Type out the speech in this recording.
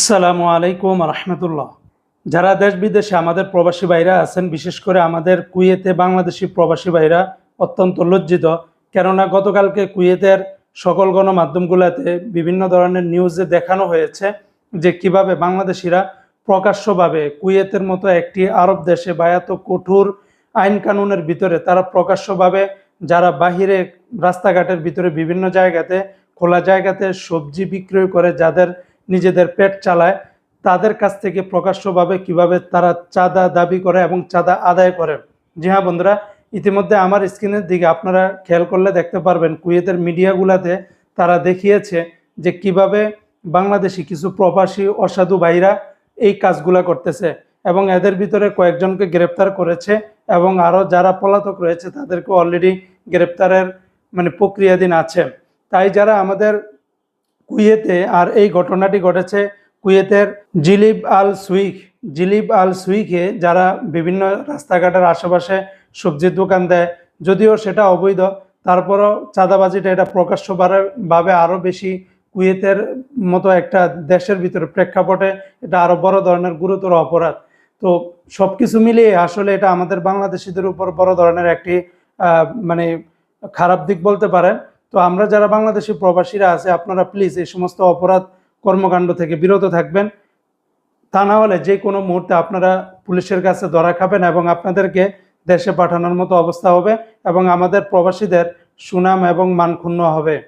আসসালামু আলাইকুম রহমতুল্লাহ। যারা দেশ বিদেশে আমাদের প্রবাসী ভাইরা আছেন, বিশেষ করে আমাদের কুয়েতে বাংলাদেশি প্রবাসী ভাইরা, অত্যন্ত লজ্জিত। কেননা গতকালকে কুয়েতের সকল গণমাধ্যমগুলোতে বিভিন্ন ধরনের নিউজে দেখানো হয়েছে যে কীভাবে বাংলাদেশিরা প্রকাশ্যভাবে কুয়েতের মতো একটি আরব দেশে বা এত কঠোর আইন কানুনের ভিতরে তারা প্রকাশ্যভাবে যারা বাহিরে রাস্তাঘাটের ভিতরে বিভিন্ন জায়গাতে, খোলা জায়গাতে সবজি বিক্রয় করে, যাদের নিজেদের পেট চালায়, তাদের কাছ থেকে প্রকাশ্যভাবে কীভাবে তারা চাঁদা দাবি করে এবং চাঁদা আদায় করে। জি হ্যাঁ বন্ধুরা, ইতিমধ্যে আমার স্ক্রিনের দিকে আপনারা খেয়াল করলে দেখতে পারবেন, কুয়েতের মিডিয়াগুলোতে তারা দেখিয়েছে যে কীভাবে বাংলাদেশি কিছু প্রবাসী অসাধু ভাইরা এই কাজগুলা করতেছে এবং এদের ভিতরে কয়েকজনকে গ্রেপ্তার করেছে এবং আরও যারা পলাতক রয়েছে তাদেরকে অলরেডি গ্রেপ্তারের মানে প্রক্রিয়াধীন আছে। তাই যারা আমাদের কুয়েতে আর এই ঘটনাটি ঘটেছে কুয়েতের জিলিব আল সুইক জিলিব আল সুইকে যারা বিভিন্ন রাস্তাঘাটের আশেপাশে সবজির দোকান দেয়, যদিও সেটা অবৈধ, তারপরও চাঁদাবাজিটা এটা প্রকাশ্যভাবে আরও বেশি কুয়েতের মতো একটা দেশের ভিতরে প্রেক্ষাপটে এটা আরও বড় ধরনের গুরুতর অপরাধ। তো সব কিছু মিলিয়ে আসলে এটা আমাদের বাংলাদেশিদের উপর বড় ধরনের একটি মানে খারাপ দিক বলতে পারেন। তো আমরা যারা বাংলাদেশের প্রবাসীরা আছে, আপনারা প্লিজ এই সমস্ত অপরাধ কর্মকাণ্ড থেকে বিরত থাকবেন। তা না হলে যে কোনো মুহূর্তে আপনারা পুলিশের কাছে ধরা খাবেন এবং আপনাদেরকে দেশে পাঠানোর মতো অবস্থা হবে এবং আমাদের প্রবাসীদের সুনাম এবং মান ক্ষুণ্ণ হবে।